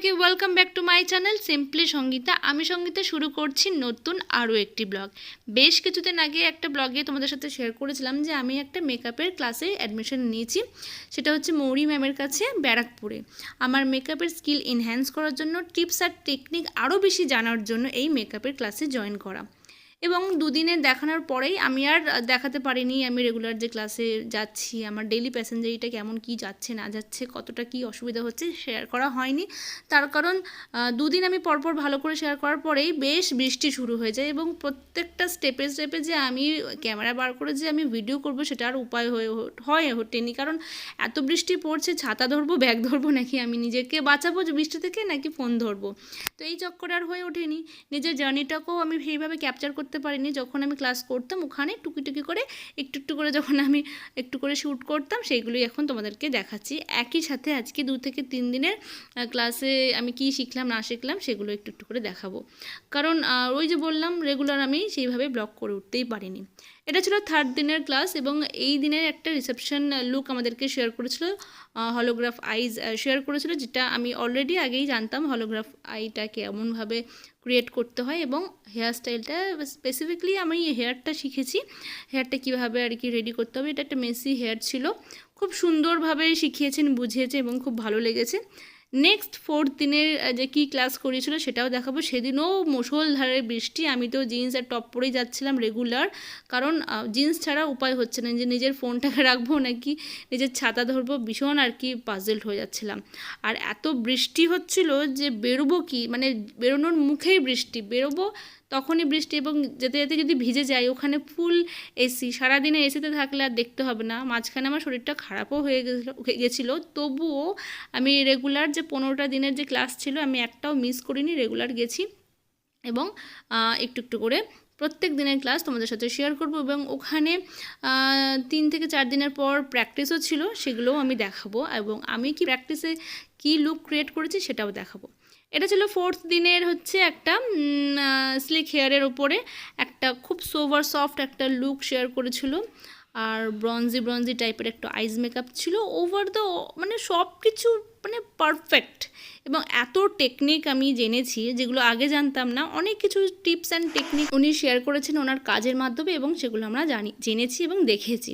সবাইকে welcome back to my channel simply Sangeeta আমি সঙ্গীতা, শুরু করছি নতুন আরও একটি ব্লগ বেশ কিছুদিন আগে একটা ব্লগে তোমাদের সাথে শেয়ার করেছিলাম যে আমি একটা মেকআপের ক্লাসে অ্যাডমিশন নিয়েছি। সেটা হচ্ছে মৌরি ম্যামের কাছে, ব্যারাকপুরে। আমার মেকআপের স্কিল এনহ্যান্স করার জন্য টিপস আর টেকনিক আরও বেশি জানার জন্য এই মেকআপের ক্লাসে জয়েন করা। এবং দুদিনে দেখানোর পরেই আমি আর দেখাতে পারিনি আমি রেগুলার যে ক্লাসে যাচ্ছি, আমার ডেলি প্যাসেঞ্জারিটা কেমন কি যাচ্ছে, না যাচ্ছে, কতটা কি অসুবিধা হচ্ছে শেয়ার করা হয়নি। তার কারণ দুদিন আমি পরপর ভালো করে শেয়ার করার পরেই বেশ বৃষ্টি শুরু হয়ে যায় এবং প্রত্যেকটা স্টেপে স্টেপে যে আমি ক্যামেরা বার করে যে আমি ভিডিও করব সেটা আর উপায় হয়ে হয় ওঠেনি। কারণ এত বৃষ্টি পড়ছে, ছাতা ধরবো ব্যাগ ধরবো নাকি আমি নিজেকে বাঁচাবো বৃষ্টি থেকে নাকি ফোন ধরবো? তো এই চক্করে আর হয়ে ওঠেনি। নিজের জার্নিটাকেও আমি সেইভাবে ক্যাপচার করতে পারিনি। যখন আমি ক্লাস করতাম, ওখানে টুকিটুকি টুকি করে, একটু একটু করে যখন আমি একটু করে শ্যুট করতাম, সেইগুলোই এখন তোমাদেরকে দেখাচ্ছি। একই সাথে আজকে দু থেকে তিন দিনের ক্লাসে আমি কি শিখলাম, না শিখলাম, সেগুলো একটু একটু করে দেখাবো। কারণ ওই যে বললাম রেগুলার আমি সেইভাবে ব্লগ করে উঠতেই পারিনি। এটা ছিল থার্ড দিনের ক্লাস এবং এই দিনের একটা রিসেপশন লুক আমাদেরকে শেয়ার করেছিল হলোগ্রাফ আইজ শেয়ার করেছিল, যেটা আমি অলরেডি আগেই জানতাম হলোগ্রাফ আইটা কেমনভাবে ক্রিয়েট করতে হয় এবং হেয়ার স্টাইলটা স্পেসিফিকলি আমি হেয়ারটা শিখেছি। হেয়ারটা কীভাবে আর কি রেডি করতে হবে, এটা একটা মেসি হেয়ার ছিল। খুব সুন্দরভাবে শিখিয়েছেন বুঝিয়েছে এবং খুব ভালো লেগেছে। নেক্সট ফোর্থ দিনের যে কি ক্লাস করিয়েছিল সেটাও দেখাবো। সেদিনও মুসলধারের বৃষ্টি। আমি তো জিন্স আর টপ পরেই যাচ্ছিলাম রেগুলার কারণ জিন্স ছাড়া উপায় হচ্ছে না। যে নিজের ফোনটাকে রাখব নাকি নিজের ছাতা ধরবো, ভীষণ আর কি পাজেল্ট হয়ে যাচ্ছিলাম। আর এত বৃষ্টি হচ্ছিল যে বেরোবো কি? মানে বেরোনোর মুখেই বৃষ্টি। বেরোবো তখনই বৃষ্টি এবং যেতে যেতে যদি ভিজে যাই ওখানে ফুল এসি সারাদিনে এসিতে থাকলে আর দেখতে হবে না। মাঝখানে আমার শরীরটা খারাপও হয়ে গেছিল গেছিল। তবুও আমি রেগুলার যে পনেরোটা দিনের যে ক্লাস ছিল, আমি একটাও মিস করিনি রেগুলার গেছি। এবং একটু একটু করে প্রত্যেক দিনের ক্লাস তোমাদের সাথে শেয়ার করব এবং ওখানে তিন থেকে চার দিনের পর প্র্যাকটিসও ছিল, সেগুলোও আমি দেখাবো। এবং আমি কি প্র্যাকটিসে কি লুক ক্রিয়েট করেছি, সেটাও দেখাবো। এটা ছিল ফোর্থ দিনের হচ্ছে একটা স্লিক হেয়ারের ওপরে একটা খুব সোভার সফট একটা লুক শেয়ার করেছিল। আর ব্রঞ্জি ব্রঞ্জি টাইপের একটা আইস মেকআপ ছিল। ওভার দ্য মানে সব কিছু মানে পারফেক্ট এবং এত টেকনিক আমি জেনেছি, যেগুলো আগে জানতাম না। অনেক কিছু টিপস অ্যান্ড টেকনিক উনি শেয়ার করেছেন ওনার কাজের মাধ্যমে এবং সেগুলো আমরা জানি, জেনেছি এবং দেখেছি।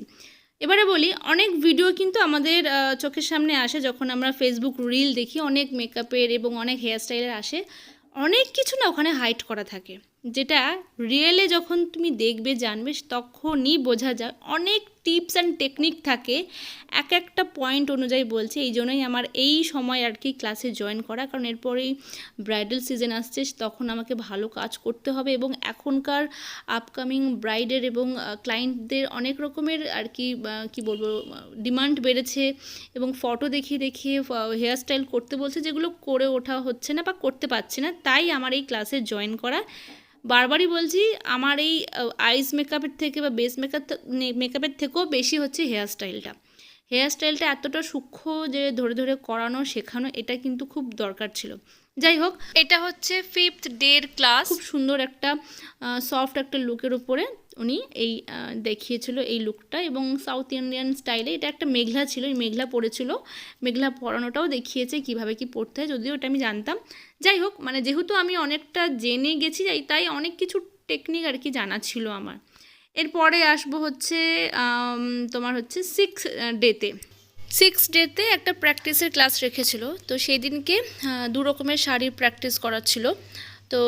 এবারে বলি, অনেক ভিডিও কিন্তু আমাদের চোখের সামনে আসে যখন আমরা ফেসবুক রিল দেখি, অনেক মেকআপের এবং অনেক হেয়ারস্টাইলের আসে। অনেক কিছু না ওখানে হাইট করা থাকে। যেটা রিয়েলে যখন তুমি দেখবে, জানবে, তখনই বোঝা যায়। অনেক টিপস অ্যান্ড টেকনিক থাকে। এক একটা পয়েন্ট অনুযায়ী বলছে। এই জন্যই আমার এই সময় আর কি ক্লাসে জয়েন করা। কারণ এরপরেই ব্রাইডাল সিজন আসছে, তখন আমাকে ভালো কাজ করতে হবে এবং এখনকার আপকামিং ব্রাইডের এবং ক্লায়েন্টদের অনেক রকমের আর কি কি বলব ডিমান্ড বেড়েছে এবং ফটো দেখিয়ে দেখিয়ে হেয়ার স্টাইল করতে বলছে, যেগুলো করে ওঠা হচ্ছে না বা করতে পারছে না। তাই আমার এই ক্লাসে জয়েন করা বারবারই বলছি আমার এই আইস মেকআপের থেকে বা বেস মেকআপ মেকআপের থেকেও বেশি হচ্ছে হেয়ার স্টাইলটা হেয়ার স্টাইলটা এতটা সূক্ষ্ম যে ধরে ধরে করানো শেখানো এটা কিন্তু খুব দরকার ছিল। যাই হোক এটা হচ্ছে ফিফথ ডের ক্লাস খুব সুন্দর একটা সফট একটা লুকের উপরে উনি এই দেখিয়েছিল এই লুকটা এবং সাউথ ইন্ডিয়ান স্টাইলে এটা একটা মেঘলা ছিল, এই মেঘলা পড়েছিল। মেঘলা পরানোটাও দেখিয়েছে কীভাবে কি পড়তে হয়, যদিও ওটা আমি জানতাম। যাই হোক মানে যেহেতু আমি অনেকটা জেনে গেছি, যাই তাই অনেক কিছু টেকনিক আর কি জানা ছিল আমার। এরপরে আসব হচ্ছে তোমার হচ্ছে সিক্স ডেতে সিক্স ডেতে একটা প্র্যাকটিসের ক্লাস রেখেছিল, তো সেই দিনকে দু রকমের শাড়ির প্র্যাকটিস করাচ্ছিল। তো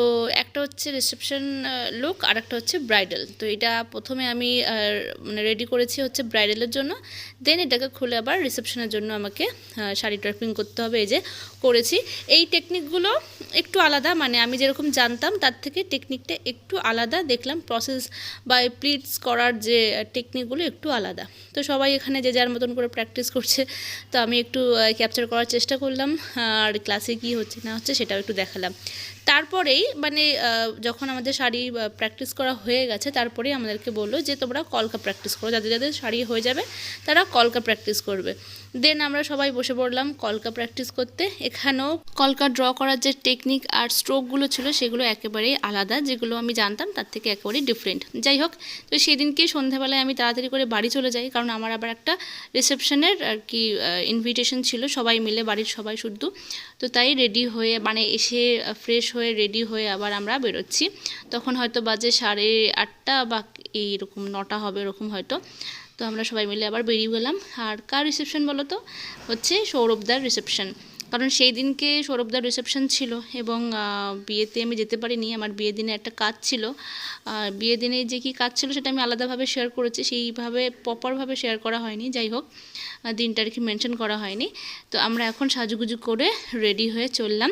একটা হচ্ছে রিসেপশন লুক আর একটা হচ্ছে ব্রাইডাল তো এটা প্রথমে আমি মানে রেডি করেছি হচ্ছে ব্রাইডালের জন্য। দেন এটাকে খুলে আবার রিসেপশনের জন্য আমাকে শাড়ি ড্রাপিং করতে হবে। এই যে করেছি। এই টেকনিকগুলো একটু আলাদা মানে আমি যেরকম জানতাম তার থেকে টেকনিকটা একটু আলাদা। দেখলাম প্রসেস বা প্লিটস করার যে টেকনিকগুলো একটু আলাদা। তো সবাই এখানে যে যার মতন করে প্র্যাকটিস করছে, তো আমি একটু ক্যাপচার করার চেষ্টা করলাম। আর ক্লাসে কী হচ্ছে না হচ্ছে সেটাও একটু দেখালাম। তারপরেই মানে যখন আমাদের শাড়ি প্র্যাকটিস করা হয়ে গেছে তারপরেই আমাদেরকে বলল যে তোমরা কলকা প্র্যাকটিস করো। যাদের যাদের শাড়ি হয়ে যাবে, তারা কলকা প্র্যাকটিস করবে। দেন আমরা সবাই বসে পড়লাম কলকা প্র্যাকটিস করতে। এখানেও কলকা ড্র করার যে টেকনিক আর স্ট্রোকগুলো ছিল, সেগুলো একেবারেই আলাদা, যেগুলো আমি জানতাম তার থেকে একেবারেই ডিফারেন্ট যাই হোক, তো সেদিনকেই সন্ধ্যাবেলায় আমি তাড়াতাড়ি করে বাড়ি চলে যাই, কারণ আমার আবার একটা রিসেপশনের আর কি ইনভিটেশন ছিল, সবাই মিলে বাড়ির সবাই শুদ্ধ। তো তাই রেডি হয়ে মানে এসে ফ্রেশ হয়ে রেডি হয়ে আবার আমরা বেরোচ্ছি। তখন হয়তো বাজে সাড়ে আটটা বা এইরকম, নটা হবে এরকম হয়তো। তো আমরা সবাই মিলে আবার বেরিয়ে গেলাম। আর কার রিসেপশন বলো তো হচ্ছে সৌরভদার রিসেপশন কারণ সেই দিনকে সৌরভদার রিসেপশন ছিল এবং বিয়েতে আমি যেতে পারিনি। আমার বিয়ের দিনে একটা কাজ ছিল। বিয়ের দিনে যে কি কাজ ছিল সেটা আমি আলাদাভাবে শেয়ার করেছি। সেইভাবে প্রপারভাবে শেয়ার করা হয়নি। যাই হোক দিনটা আর কি মেনশন করা হয়নি। তো আমরা এখন সাজুগুজু করে রেডি হয়ে চললাম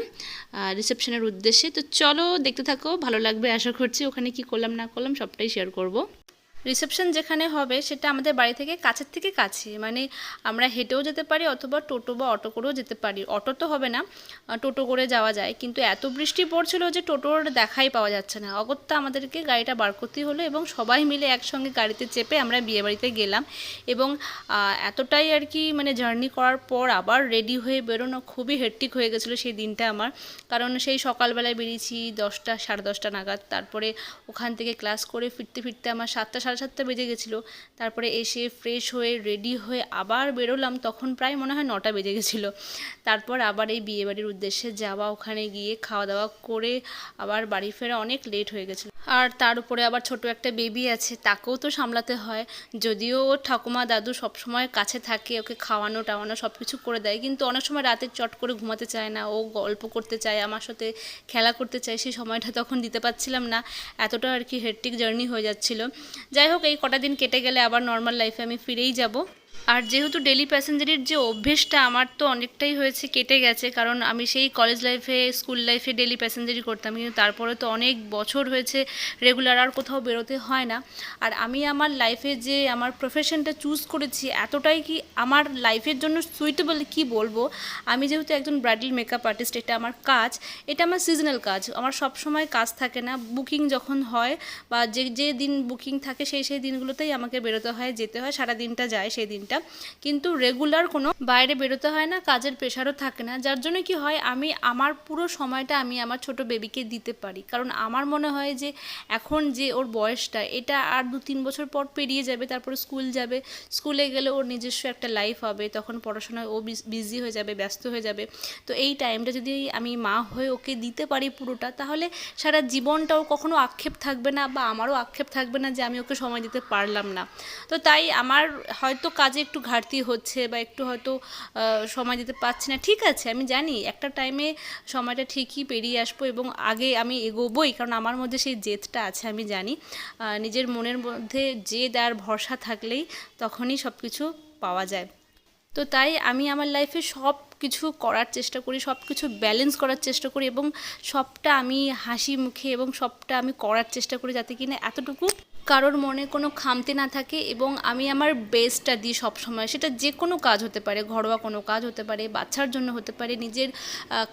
রিসেপশনের উদ্দেশ্যে। তো চলো, দেখতে থাকো। ভালো লাগবে, আশা করছি ওখানে কি করলাম, না করলাম, সবটাই শেয়ার করব। রিসেপশন যেখানে হবে সেটা আমাদের বাড়ি থেকে কাছের থেকে কাছে মানে আমরা হেঁটেও যেতে পারি অথবা টোটো বা অটো করেও যেতে পারি। অটো তো হবে না টোটো করে যাওয়া যায়। কিন্তু এত বৃষ্টি পড়ছিল যে টোটোর দেখাই পাওয়া যাচ্ছে না। অগত্যা আমাদেরকে গাড়িটা বার করতেই হলো এবং সবাই মিলে একসঙ্গে গাড়িতে চেপে আমরা বিয়েবাড়িতে গেলাম এবং এতটাই আর কি মানে জার্নি করার পর আবার রেডি হয়ে বেরোনো খুবই হেট্টিক হয়ে গেছিল সেই দিনটা আমার। কারণ সেই সকালবেলায় বেরিয়েছি দশটা, সাড়ে দশটা নাগাদ। তারপরে ওখান থেকে ক্লাস করে ফিরতে ফিরতে আমার সাতটা সাড়ে সাতটা বেজে গেছিল। তারপরে এসে ফ্রেশ হয়ে রেডি হয়ে আবার বেরোলাম, তখন প্রায় মনে হয় নটা বেজে গেছিল। তারপর আবার এই বিয়েবাড়ির উদ্দেশ্যে যাওয়া, ওখানে গিয়ে খাওয়া দাওয়া করে আবার বাড়ি ফেরা অনেক লেট হয়ে গেছিল। আর তার উপরে আবার ছোট একটা বেবি আছে, তাকেও তো সামলাতে হয়। যদিও ঠাকুমা দাদু সবসময় কাছে থাকে, ওকে খাওয়ানো, টাওয়ানো সব কিছু করে দেয়, কিন্তু অনেক সময় রাতে চট করে ঘুমাতে চায় না। ও গল্প করতে চায়, আমার সাথে খেলা করতে চায়, সেই সময়টা তখন দিতে পারছিলাম না। এতটা আর কি হেট্টিক জার্নি হয়ে যাচ্ছিল। যাই হোক, এই কটা দিন কেটে গেলে আবার নর্মাল লাইফে আমি ফিরেই যাব। আর যেহেতু ডেলি প্যাসেঞ্জারের যে অভ্যেসটা আমার তো অনেকটাই হয়েছে, কেটে গেছে, কারণ আমি সেই কলেজ লাইফে স্কুল লাইফে ডেলি প্যাসেঞ্জারই করতাম। কিন্তু তারপরে তো অনেক বছর হয়েছে রেগুলার আর কোথাও বেরোতে হয় না। আর আমি আমার লাইফে যে আমার প্রফেশনটা চুজ করেছি, এতটাই কি আমার লাইফের জন্য সুইটেবল কি বলব? আমি যেহেতু একজন ব্রাইডাল মেকআপ আর্টিস্ট এটা আমার কাজ, এটা আমার সিজনাল কাজ। আমার সব সময় কাজ থাকে না বুকিং যখন হয়, বা যে যে দিন বুকিং থাকে, সেই সেই দিনগুলোতেই আমাকে বেরোতে হয়, যেতে হয় সারা দিনটা যায় সেই দিনটা। কিন্তু রেগুলার কোনো বাইরে বেরোতে হয় না, কাজের প্রেশারও থাকে না। যার জন্য কি হয়, আমি আমার পুরো সময়টা আমি আমার ছোট বেবিকে দিতে পারি। কারণ আমার মনে হয় যে এখন যে ওর বয়সটা, এটা আর দু তিন বছর পর পেরিয়ে যাবে, তারপরে স্কুল যাবে। স্কুলে গেলে ওর নিজস্ব একটা লাইফ হবে, তখন পড়াশোনায় ও বিজি হয়ে যাবে, ব্যস্ত হয়ে যাবে। তো এই টাইমটা যদি আমি মা হয়ে ওকে দিতে পারি পুরোটা, তাহলে সারা জীবনটাও কখনো আক্ষেপ থাকবে না বা আমারও আক্ষেপ থাকবে না যে আমি ওকে সময় দিতে পারলাম না। তো তাই আমার হয়তো কাজে একটু ঘাটতি হচ্ছে বা একটু হয়তো সময় দিতে পারছি না, ঠিক আছে, আমি জানি একটা টাইমে সময়টা ঠিকই পেরিয়ে আসব এবং আগে আমি এগোবই, কারণ আমার মধ্যে সেই জেদটা আছে, আমি জানি। নিজের মনের মধ্যে জেদ আর ভরসা থাকলেই তখনই সব কিছু পাওয়া যায়। তো তাই আমি আমার লাইফে সব কিছু করার চেষ্টা করি সব কিছু ব্যালেন্স করার চেষ্টা করি এবং সবটা আমি হাসি মুখে এবং সবটা আমি করার চেষ্টা করি যাতে কিনা এতটুকু কারোর মনে কোনো খামতি না থাকে এবং আমি আমার বেস্টটা দিই সবসময়। সেটা যে কোনো কাজ হতে পারে, ঘরোয়া কোনো কাজ হতে পারে, বাচ্চার জন্য হতে পারে, নিজের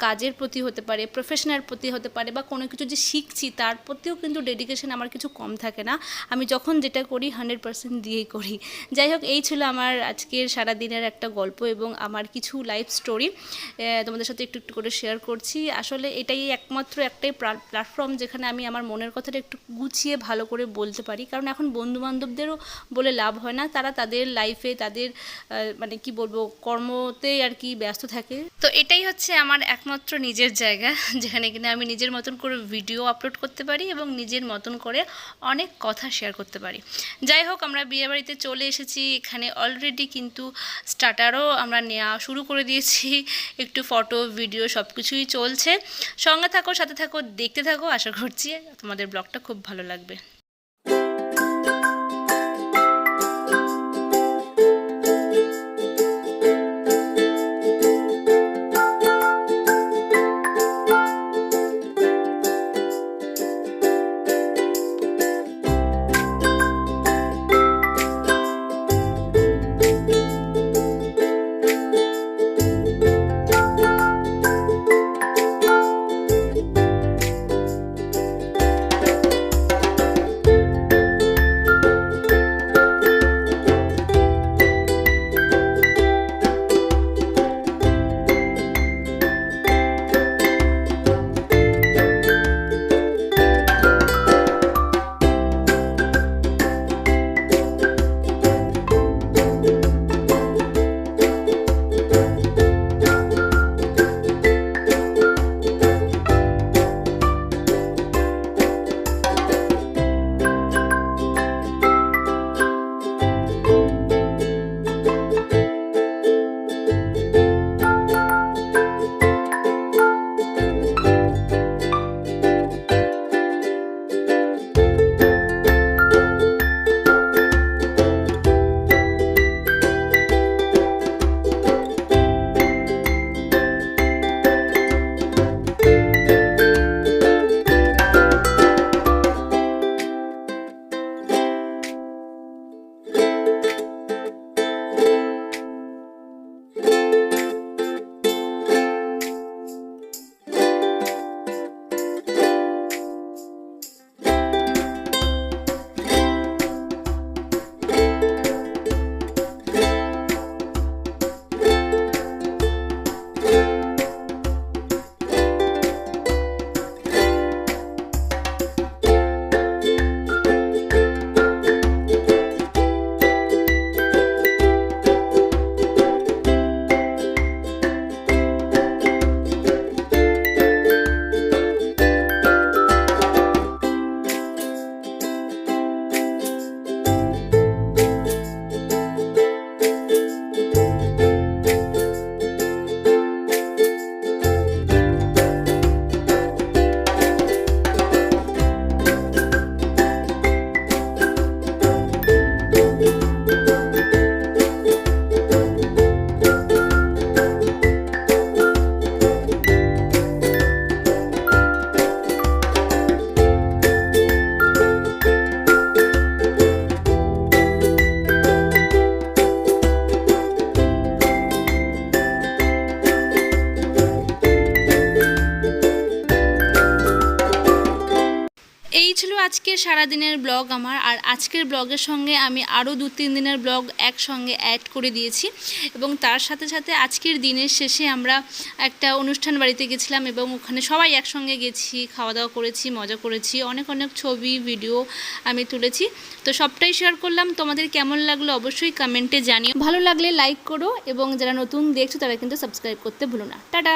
কাজের প্রতি হতে পারে প্রফেশনের প্রতি হতে পারে বা কোনো কিছু যে শিখছি তার প্রতিও কিন্তু ডেডিকেশন আমার কিছু কম থাকে না। আমি যখন যেটা করি হান্ড্রেড পার্সেন্ট দিয়েই করি। যাই হোক, এই ছিল আমার আজকের সারা দিনের একটা গল্প এবং আমার কিছু লাইফ স্টোরি তোমাদের সাথে একটু একটু করে শেয়ার করছি। আসলে এটাই একমাত্র একটাই প্ল্যাটফর্ম যেখানে আমি আমার মনের কথাটা একটু গুছিয়ে ভালো করে বলতে পারি। কারণ এখন বন্ধু বান্ধবদেরও বলে লাভ হয় না। তারা তাদের লাইফে তাদের মানে কি বলব, কর্মতে আর কি ব্যস্ত থাকে। তো এটাই হচ্ছে আমার একমাত্র নিজের জায়গা, যেখানে কিনা আমি নিজের মতন করে ভিডিও আপলোড করতে পারি এবং নিজের মতন করে অনেক কথা শেয়ার করতে পারি। যাই হোক, আমরা বিয়েবাড়িতে চলে এসেছি। এখানে অলরেডি কিন্তু স্টার্টারও আমরা নেওয়া শুরু করে দিয়েছি। একটু ফটো ভিডিও সব কিছুই চলছে। সঙ্গে থাকো, সাথে থাকো, দেখতে থাকো। আশা করছি তোমাদের ব্লগটা খুব ভালো লাগবে। সারাদিনের ব্লগ আমার, আর আজকের ব্লগের সঙ্গে আমি আরও দু তিন দিনের ব্লগ একসঙ্গে অ্যাড করে দিয়েছি। এবং তার সাথে সাথে আজকের দিনের শেষে আমরা একটা অনুষ্ঠান বাড়িতে গেছিলাম এবং ওখানে সবাই একসঙ্গে গেছি খাওয়া দাওয়া করেছি, মজা করেছি, অনেক অনেক ছবি ভিডিও আমি তুলেছি। তো সবটাই শেয়ার করলাম। তোমাদের কেমন লাগল অবশ্যই কমেন্টে জানিও। ভালো লাগলে লাইক করো এবং যারা নতুন দেখছ তারা কিন্তু সাবস্ক্রাইব করতে ভুলো না। টাটা!